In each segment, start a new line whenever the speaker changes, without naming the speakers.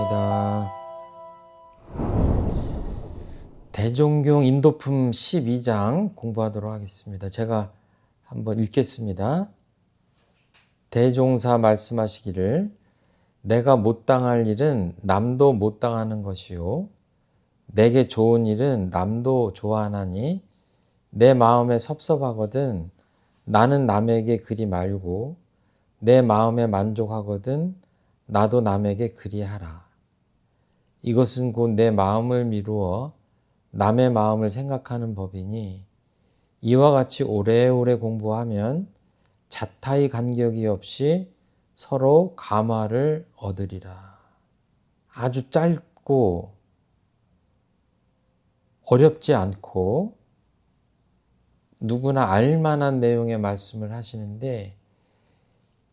시작하겠습니다. 대종경 인도품 12장 공부하도록 하겠습니다. 제가 한번 읽겠습니다. 대종사 말씀하시기를 내가 못 당할 일은 남도 못 당하는 것이요 내게 좋은 일은 남도 좋아하나니 내 마음에 섭섭하거든 나는 남에게 그리 말고 내 마음에 만족하거든 나도 남에게 그리하라. 이것은 곧 내 마음을 미루어 남의 마음을 생각하는 법이니 이와 같이 오래오래 공부하면 자타의 간격이 없이 서로 감화를 얻으리라. 아주 짧고 어렵지 않고 누구나 알만한 내용의 말씀을 하시는데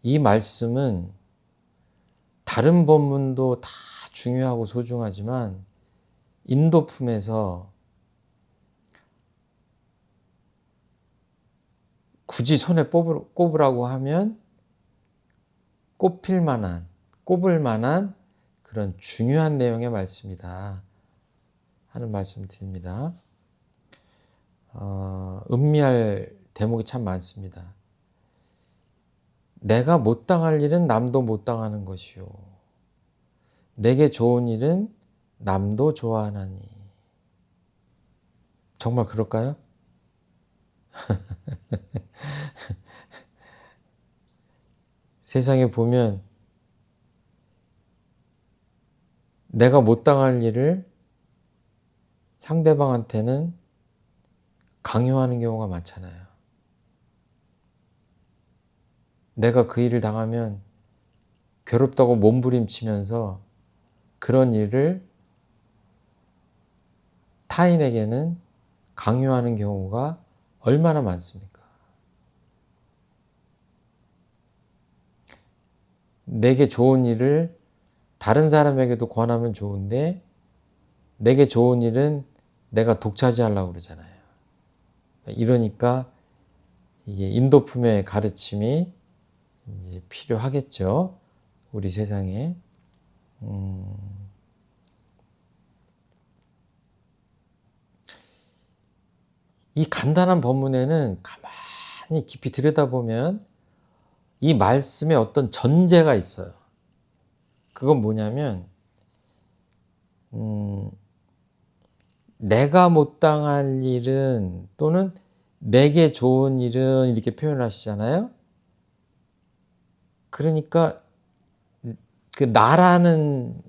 이 말씀은 다른 본문도 다 중요하고 소중하지만 인도 품에서 굳이 손에 꼽으라고 하면 꼽힐 만한, 꼽을 만한 그런 중요한 내용의 말씀이다 하는 말씀 드립니다. 어, 음미할 대목이 참 많습니다. 내가 못 당할 일은 남도 못 당하는 것이요. 내게 좋은 일은 남도 좋아하나니. 정말 그럴까요? 세상에 보면 내가 못 당할 일을 상대방한테는 강요하는 경우가 많잖아요. 내가 그 일을 당하면 괴롭다고 몸부림치면서 그런 일을 타인에게는 강요하는 경우가 얼마나 많습니까? 내게 좋은 일을 다른 사람에게도 권하면 좋은데 내게 좋은 일은 내가 독차지하려고 그러잖아요. 이러니까 이게 인도품의 가르침이 이제 필요하겠죠. 우리 세상에. 음. 이 간단한 본문에는 가만히 깊이 들여다보면 이 말씀에 어떤 전제가 있어요. 그건 뭐냐면, 음, 내가 못 당할 일은 또는 내게 좋은 일은 이렇게 표현 하시잖아요. 그러니까 그 나라는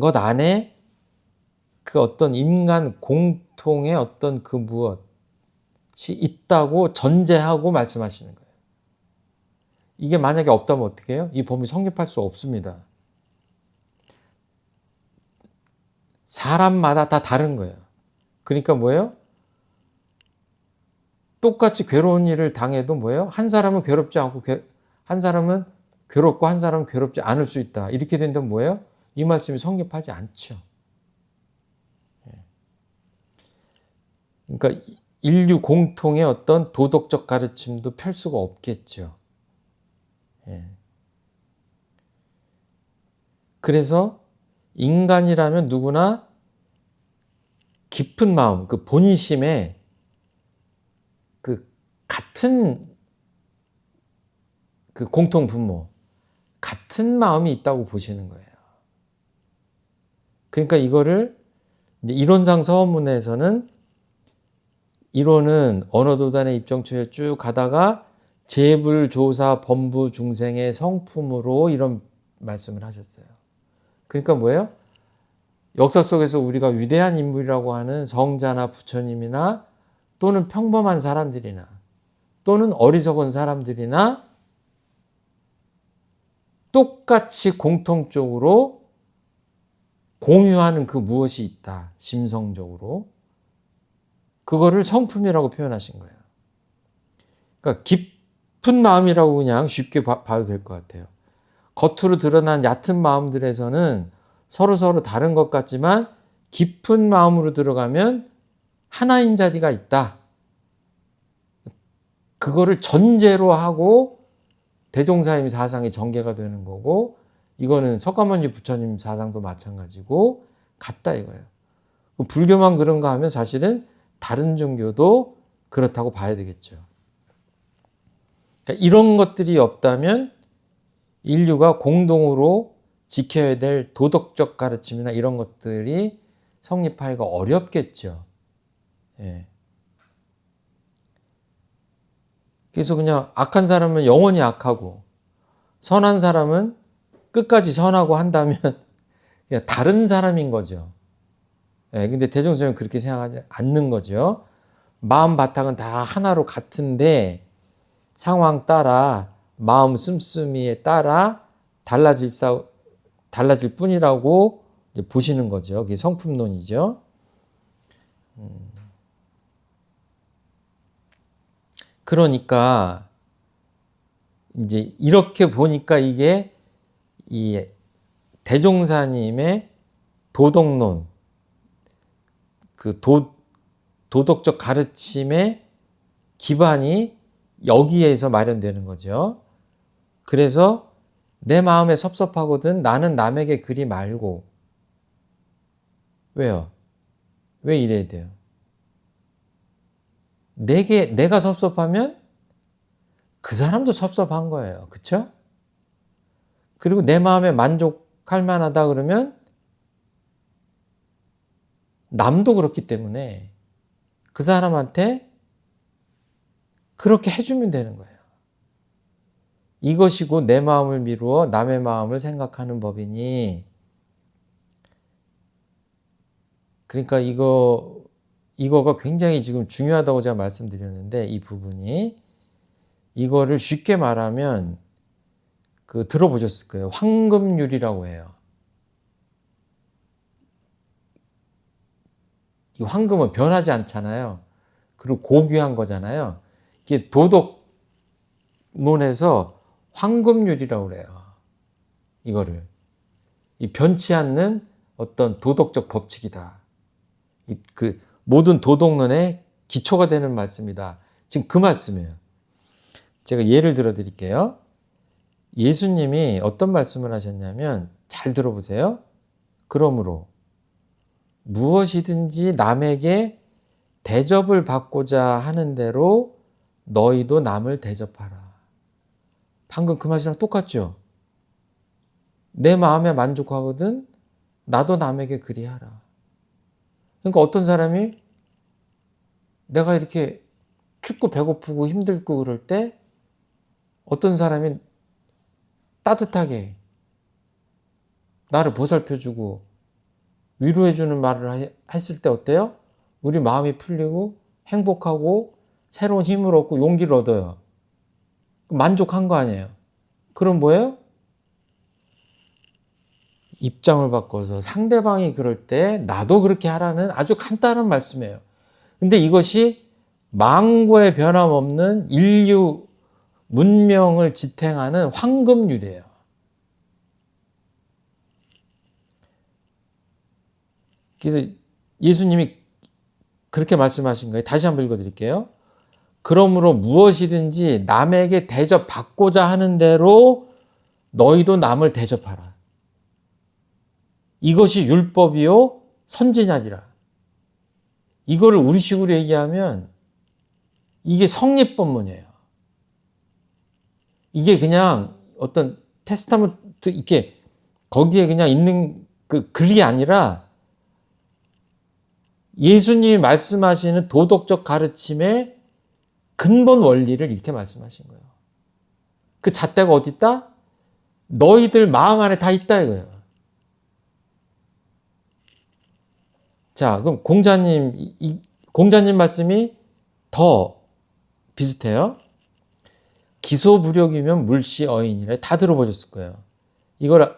것 안에 그 어떤 인간 공통의 어떤 그 무엇이 있다고 전제하고 말씀하시는 거예요. 이게 만약에 없다면 어떻게 해요? 이 범위 성립할 수 없습니다. 사람마다 다 다른 거예요. 그러니까 뭐예요? 똑같이 괴로운 일을 당해도 뭐예요? 한 사람은 괴롭지 않고 한 사람은 괴롭고 한 사람은 괴롭지 않을 수 있다. 이렇게 된다면 뭐예요? 이 말씀이 성립하지 않죠. 예. 그러니까 인류 공통의 어떤 도덕적 가르침도 펼 수가 없겠죠. 예. 그래서 인간이라면 누구나 깊은 마음, 그 본심에 그 같은 그 공통 분모, 같은 마음이 있다고 보시는 거예요. 그러니까 이거를 이론상 서문에서는 이론은 언어도단의 입정초에 쭉 가다가 재불 조사 범부 중생의 성품으로 이런 말씀을 하셨어요. 그러니까 뭐예요? 역사 속에서 우리가 위대한 인물이라고 하는 성자나 부처님이나 또는 평범한 사람들이나 또는 어리석은 사람들이나 똑같이 공통적으로 공유하는 그 무엇이 있다. 심성적으로. 그거를 성품이라고 표현하신 거예요. 그러니까 깊은 마음이라고 그냥 쉽게 봐 도 될 것 같아요. 겉으로 드러난 얕은 마음들에서는 서로 서로 다른 것 같지만 깊은 마음으로 들어가면 하나인 자리가 있다. 그거를 전제로 하고 대종사님 사상이 전개가 되는 거고 이거는 석가모니 부처님 사상도 마찬가지고 같다 이거예요. 그 불교만 그런가 하면 사실은 다른 종교도 그렇다고 봐야 되겠죠. 그러니까 이런 것들이 없다면 인류가 공동으로 지켜야 될 도덕적 가르침이나 이런 것들이 성립하기가 어렵겠죠. 예. 그래서 그냥 악한 사람은 영원히 악하고 선한 사람은 끝까지 선하고 한다면 그냥 다른 사람인 거죠. 예, 근데 대종선은 그렇게 생각하지 않는 거죠. 마음 바탕은 다 하나로 같은데 상황 따라 마음 씀씀이에 따라 달라질 사 달라질 뿐이라고 보시는 거죠. 그게 성품론이죠. 음. 그러니까 이제 이렇게 보니까 이게 이 대종사님의 도덕론 그 도, 도덕적 가르침의 기반이 여기에서 마련되는 거죠. 그래서 내 마음에 섭섭하거든 나는 남에게 그리 말고 왜요? 왜 이래야 돼요? 내게 내가 섭섭하면 그 사람도 섭섭한 거예요. 그렇죠? 그리고 내 마음에 만족할 만하다 그러면 남도 그렇기 때문에 그 사람한테 그렇게 해주면 되는 거예요. 이것이고 내 마음을 미루어 남의 마음을 생각하는 법이니 그러니까 이거 이거가 굉장히 지금 중요하다고 제가 말씀드렸는데 이 부분이 이거를 쉽게 말하면 그 들어보셨을 거예요. 황금률이라고 해요. 이 황금은 변하지 않잖아요. 그리고 고귀한 거잖아요. 이게 도덕론에서 황금률이라고 그래요. 이거를. 이 변치 않는 어떤 도덕적 법칙이다. 그 모든 도덕론의 기초가 되는 말씀이다. 지금 그 말씀이에요. 제가 예를 들어 드릴게요. 예수님이 어떤 말씀을 하셨냐면 잘 들어보세요. 그러므로 무엇이든지 남에게 대접을 받고자 하는 대로 너희도 남을 대접하라. 방금 그 말이랑 똑같죠? 내 마음에 만족하거든 나도 남에게 그리하라. 그러니까 어떤 사람이 내가 이렇게 춥고 배고프고 힘들고 그럴 때 어떤 사람이 따뜻하게 나를 보살펴주고 위로해주는 말을 했을 때 어때요? 우리 마음이 풀리고 행복하고 새로운 힘을 얻고 용기를 얻어요. 만족한 거 아니에요. 그럼 뭐예요? 입장을 바꿔서 상대방이 그럴 때 나도 그렇게 하라는 아주 간단한 말씀이에요. 근데 이것이 망고의 변함없는 인류 문명을 지탱하는 황금률이에요. 그래서 예수님이 그렇게 말씀하신 거예요. 다시 한번 읽어드릴게요. 그러므로 무엇이든지 남에게 대접받고자 하는 대로 너희도 남을 대접하라. 이것이 율법이요 선지자니라. 이거를 우리식으로 얘기하면 이게 성립 법문이에요. 이게 그냥 어떤 테스타먼트 이렇게 거기에 그냥 있는 그 글이 아니라 예수님이 말씀하시는 도덕적 가르침의 근본 원리를 이렇게 말씀하신 거예요. 그 잣대가 어디 있다? 너희들 마음 안에 다 있다 이거예요. 자, 그럼 공자님, 이, 공자님 말씀이 더 비슷해요. 기소부력이면 물시 어인이래. 다 들어보셨을 거예요. 이걸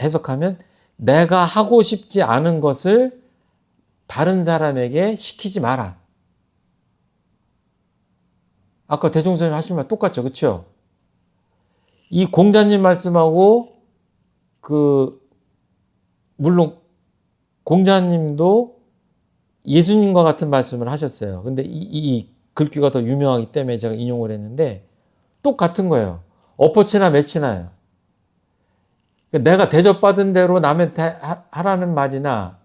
해석하면 내가 하고 싶지 않은 것을 다른 사람에게 시키지 마라. 아까 대종선님 하신 말 똑같죠. 그렇죠? 이 공자님 말씀하고 그 물론 공자님도 예수님과 같은 말씀을 하셨어요. 근데 이, 이 글귀가 더 유명하기 때문에 제가 인용을 했는데 똑같은 거예요. 엎어치나 매치나요. 그러니까 내가 대접받은 대로 남한테 하- 하라는 말이나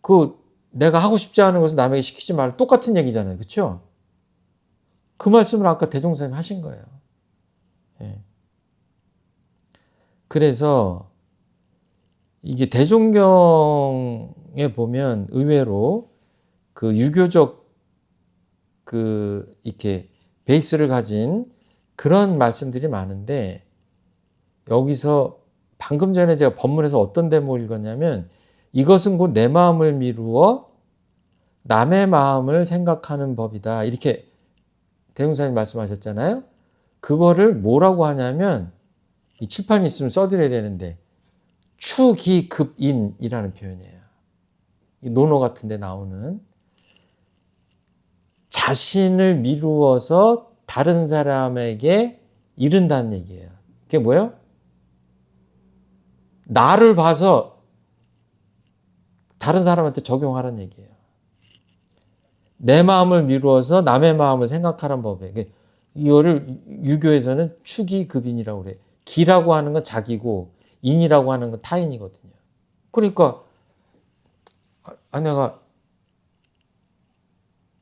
그 내가 하고 싶지 않은 것을 남에게 시키지 말 똑같은 얘기잖아요. 그렇죠? 그 말씀을 아까 대종사님 하신 거예요. 예. 그래서 이게 대종경에 보면 의외로 그 유교적 그 이렇게 베이스를 가진 그런 말씀들이 많은데 여기서 방금 전에 제가 법문에서 어떤 대목을 읽었냐면 이것은 곧 내 마음을 미루어 남의 마음을 생각하는 법이다. 이렇게 대웅사님 말씀하셨잖아요. 그거를 뭐라고 하냐면 이 칠판이 있으면 써드려야 되는데 추기급인이라는 표현이에요. 이 논어 같은 데 나오는 자신을 미루어서 다른 사람에게 이른다는 얘기예요. 그게 뭐예요? 나를 봐서 다른 사람한테 적용하라는 얘기예요. 내 마음을 미루어서 남의 마음을 생각하라는 법이에요. 이게 이거를 유교에서는 추기급인이라고 그래. 기라고 하는 건 자기고 인이라고 하는 건 타인이거든요. 그러니까 아, 아내가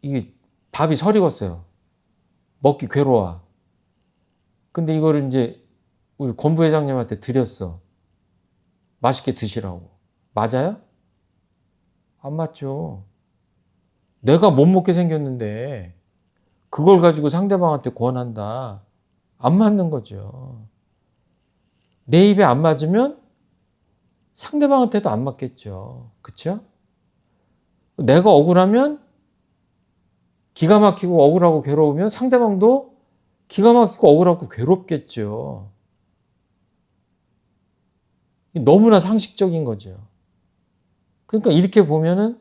이게 밥이 설익었어요. 먹기 괴로워. 근데 이거를 이제 우리 권부 회장님한테 드렸어. 맛있게 드시라고. 맞아요? 안 맞죠. 내가 못 먹게 생겼는데 그걸 가지고 상대방한테 권한다. 안 맞는 거죠. 내 입에 안 맞으면 상대방한테도 안 맞겠죠. 그쵸? 내가 억울하면 기가 막히고 억울하고 괴로우면 상대방도 기가 막히고 억울하고 괴롭겠죠. 너무나 상식적인 거죠. 그러니까 이렇게 보면은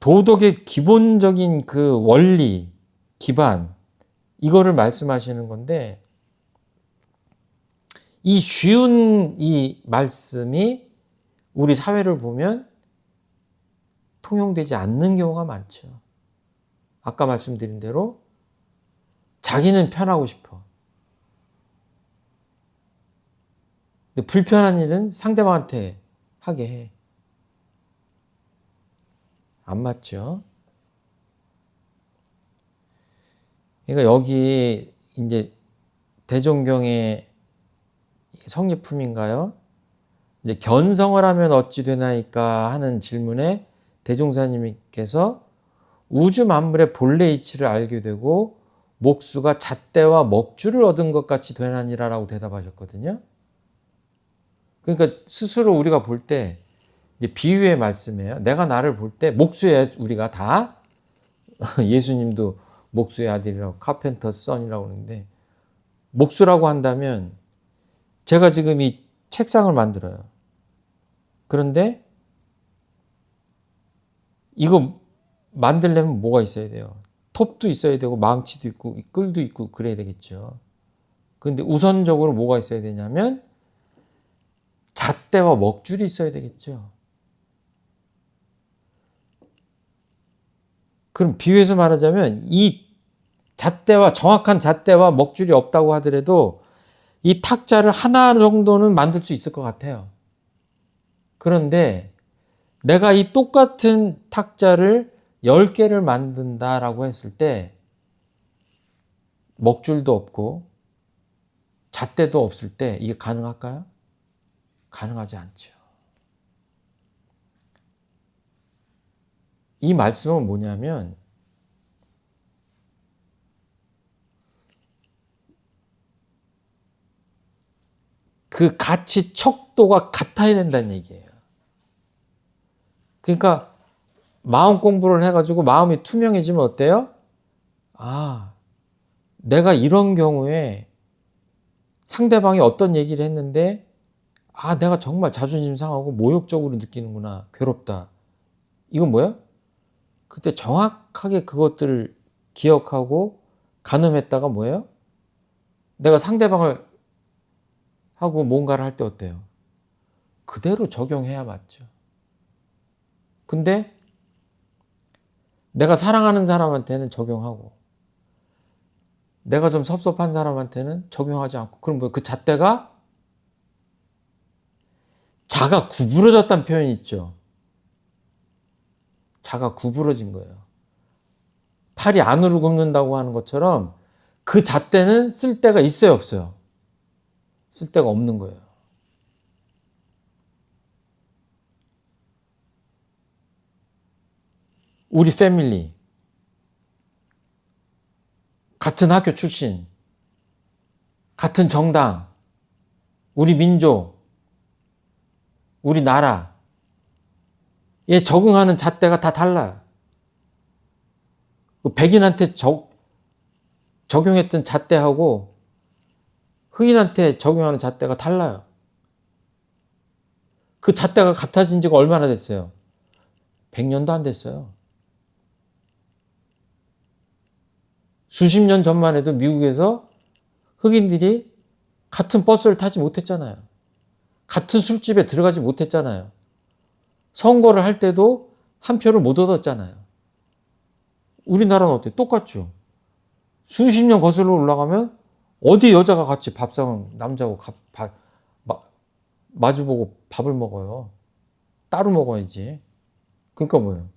도덕의 기본적인 그 원리, 기반, 이거를 말씀하시는 건데, 이 쉬운 이 말씀이 우리 사회를 보면 통용되지 않는 경우가 많죠. 아까 말씀드린 대로 자기는 편하고 싶어. 근데 불편한 일은 상대방한테 하게 해. 안 맞죠? 그러니까 여기 이제 대종경의 성리품인가요? 이제 견성을 하면 어찌 되나이까 하는 질문에 대종사님께서 우주 만물의 본래 이치를 알게 되고 목수가 잣대와 먹줄을 얻은 것 같이 되나니라라고 대답하셨거든요. 그러니까 스스로 우리가 볼 때 비유의 말씀이에요. 내가 나를 볼 때 목수의 우리가 다 예수님도 목수의 아들이라고 카펜터 선이라고 하는데 목수라고 한다면 제가 지금 이 책상을 만들어요. 그런데 이거 만들려면 뭐가 있어야 돼요? 톱도 있어야 되고 망치도 있고 끌도 있고 그래야 되겠죠. 근데 우선적으로 뭐가 있어야 되냐면 잣대와 먹줄이 있어야 되겠죠. 그럼 비유해서 말하자면 이 잣대와 정확한 잣대와 먹줄이 없다고 하더라도 이 탁자를 하나 정도는 만들 수 있을 것 같아요. 그런데 내가 이 똑같은 탁자를 10개를 만든다라고 했을 때 먹줄도 없고 잣대도 없을 때 이게 가능할까요? 가능하지 않죠. 이 말씀은 뭐냐면 그 가치 척도가 같아야 된다는 얘기예요. 그러니까 마음 공부를 해가지고 마음이 투명해지면 어때요? 아, 내가 이런 경우에 상대방이 어떤 얘기를 했는데, 아, 내가 정말 자존심 상하고 모욕적으로 느끼는구나. 괴롭다. 이건 뭐야? 그때 정확하게 그것들을 기억하고 가늠했다가 뭐예요? 내가 상대방을 하고 뭔가를 할 때 어때요? 그대로 적용해야 맞죠. 근데 내가 사랑하는 사람한테는 적용하고 내가 좀 섭섭한 사람한테는 적용하지 않고 그럼 뭐 그 잣대가 자가 구부러졌다는 표현이 있죠. 자가 구부러진 거예요. 팔이 안으로 굽는다고 하는 것처럼 그 잣대는 쓸 데가 있어요, 없어요? 쓸 데가 없는 거예요. 우리 패밀리 같은 학교 출신 같은 정당 우리 민족 우리 나라 에 적응하는 잣대가 다 달라요. 그 백인한테 적, 적용했던 잣대하고 흑인한테 적용하는 잣대가 달라요. 그 잣대가 같아진 지가 얼마나 됐어요? 100년도 안 됐어요. 수십 년 전만 해도 미국에서 흑인들이 같은 버스를 타지 못했잖아요. 같은 술집에 들어가지 못했잖아요. 선거를 할 때도 한 표를 못 얻었잖아요. 우리나라는 어때? 똑같죠. 수십 년 거슬러 올라가면 어디 여자가 같이 밥상 남자하고 가, 바, 마, 마주보고 밥을 먹어요. 따로 먹어야지. 그러니까 뭐예요?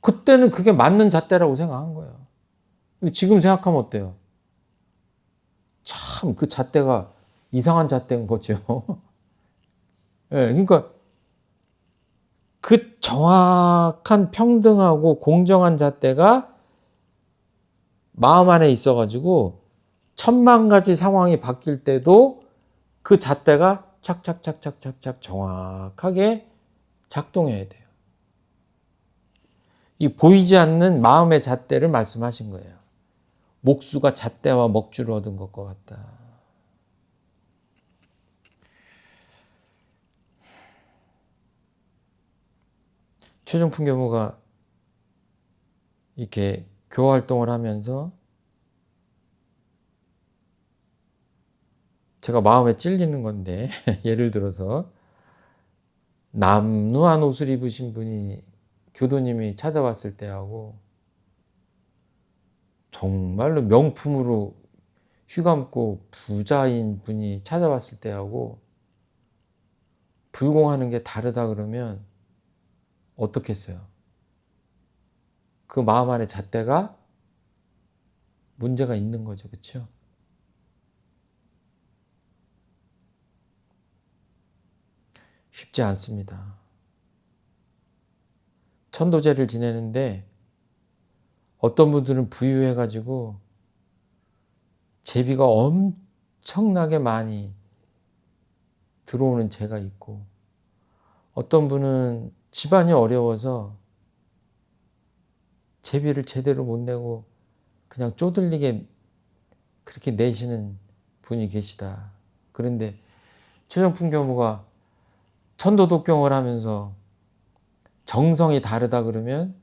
그때는 그게 맞는 잣대라고 생각한 거예요. 지금 생각하면 어때요? 참 그 잣대가 이상한 잣대인 거죠. 예, 네, 그러니까 그 정확한 평등하고 공정한 잣대가 마음 안에 있어가지고 천만 가지 상황이 바뀔 때도 그 잣대가 착착착착착착 정확하게 작동해야 돼요. 이 보이지 않는 마음의 잣대를 말씀하신 거예요. 목수가 잣대와 먹주를 얻은 것과 같다. 최종풍 교무가 이렇게 교화 활동을 하면서 제가 마음에 찔리는 건데 예를 들어서 남루한 옷을 입으신 분이 교도님이 찾아왔을 때하고 정말로 명품으로 휘감고 부자인 분이 찾아왔을 때하고 불공하는 게 다르다 그러면 어떻겠어요? 그 마음 안에 잣대가 문제가 있는 거죠. 그렇죠? 쉽지 않습니다. 천도제를 지내는데 어떤 분들은 부유해가지고 제비가 엄청나게 많이 들어오는 죄가 있고 어떤 분은 집안이 어려워서 제비를 제대로 못 내고 그냥 쪼들리게 그렇게 내시는 분이 계시다. 그런데 최정품 교무가 천도 독경을 하면서 정성이 다르다 그러면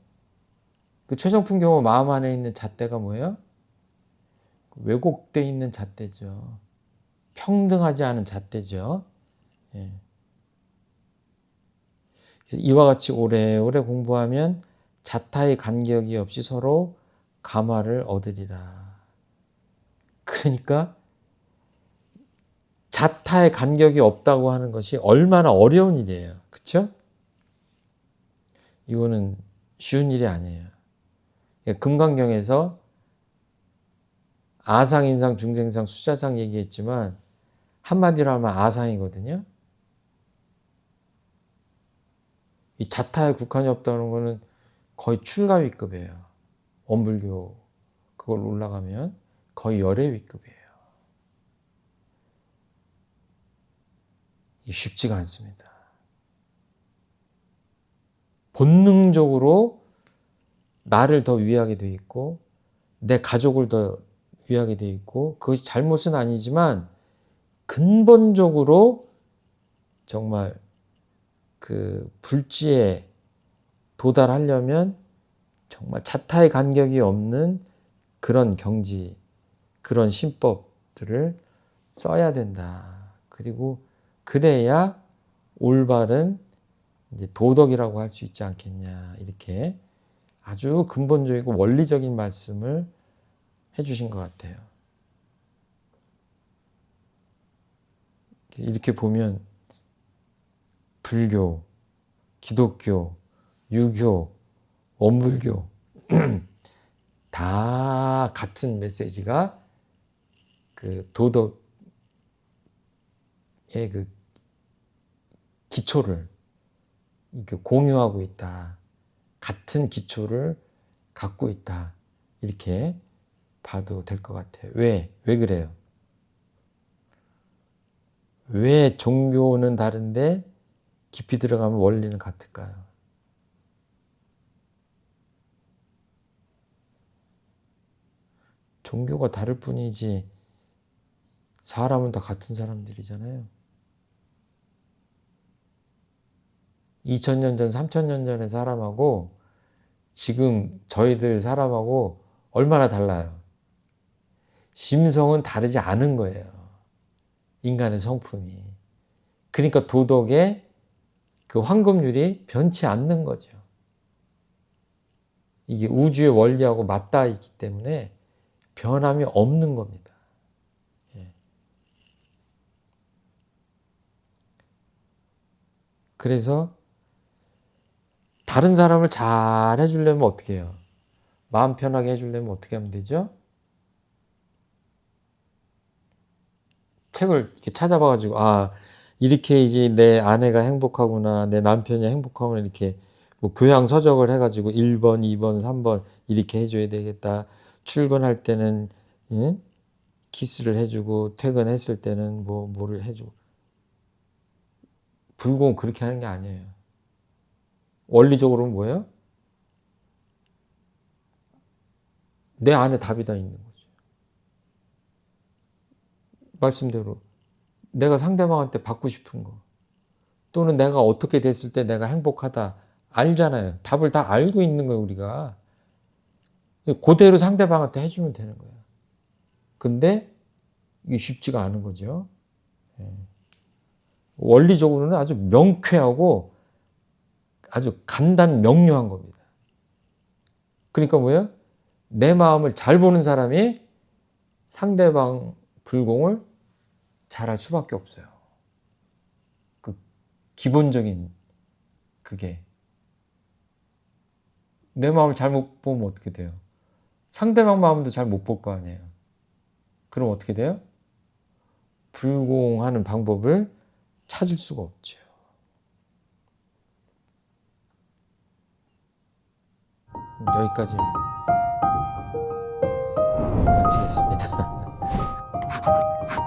그 최정품 교무 마음 안에 있는 잣대가 뭐예요? 왜곡돼 있는 잣대죠. 평등하지 않은 잣대죠. 예. 이와 같이 오래오래 공부하면 자타의 간격이 없이 서로 감화를 얻으리라. 그러니까 자타의 간격이 없다고 하는 것이 얼마나 어려운 일이에요. 그렇죠? 이거는 쉬운 일이 아니에요. 금강경에서 아상, 인상, 중생상, 수자상 얘기했지만 한마디로 하면 아상이거든요. 이 자타에 국한이 없다는 거는 거의 출가위급이에요. 원불교 그걸 올라가면 거의 열애위급이에요. 쉽지가 않습니다. 본능적으로 나를 더 위하게 돼 있고 내 가족을 더 위하게 돼 있고 그것이 잘못은 아니지만 근본적으로 정말 그 불지에 도달하려면 정말 자타의 간격이 없는 그런 경지, 그런 신법들을 써야 된다. 그리고 그래야 올바른 도덕이라고 할 수 있지 않겠냐. 이렇게 아주 근본적이고 원리적인 말씀을 해주신 것 같아요. 이렇게 보면 불교, 기독교, 유교, 원불교 다 같은 메시지가 그 도덕의 그 기초를 공유하고 있다. 같은 기초를 갖고 있다. 이렇게 봐도 될 것 같아요. 왜? 왜 그래요? 왜 종교는 다른데 깊이 들어가면 원리는 같을까요? 종교가 다를 뿐이지 사람은 다 같은 사람들이잖아요. 2000년 전, 3000년 전의 사람하고 지금 저희들 사람하고 얼마나 달라요. 심성은 다르지 않은 거예요. 인간의 성품이. 그러니까 도덕의 그 황금률이 변치 않는 거죠. 이게 우주의 원리하고 맞닿아 있기 때문에 변함이 없는 겁니다. 예. 그래서 다른 사람을 잘 해주려면 어떻게 해요? 마음 편하게 해주려면 어떻게 하면 되죠? 책을 이렇게 찾아봐가지고, 아, 이렇게 이제 내 아내가 행복하구나, 내 남편이 행복하구나, 이렇게 뭐 교양 서적을 해가지고 1번, 2번, 3번 이렇게 해줘야 되겠다. 출근할 때는, 예? 키스를 해주고, 퇴근했을 때는 뭐, 뭐를 해주고. 불공 그렇게 하는 게 아니에요. 원리적으로는 뭐예요? 내 안에 답이 다 있는 거죠. 말씀대로 내가 상대방한테 받고 싶은 거 또는 내가 어떻게 됐을 때 내가 행복하다 알잖아요. 답을 다 알고 있는 거예요, 우리가. 그대로 상대방한테 해주면 되는 거예요. 근데 이게 쉽지가 않은 거죠. 예. 원리적으로는 아주 명쾌하고 아주 간단 명료한 겁니다. 그러니까 뭐예요? 내 마음을 잘 보는 사람이 상대방 불공을 잘할 수밖에 없어요. 그 기본적인 그게 내 마음을 잘 못 보면 어떻게 돼요? 상대방 마음도 잘 못 볼 거 아니에요. 그럼 어떻게 돼요? 불공하는 방법을 찾을 수가 없죠. 여기까지 마치겠습니다.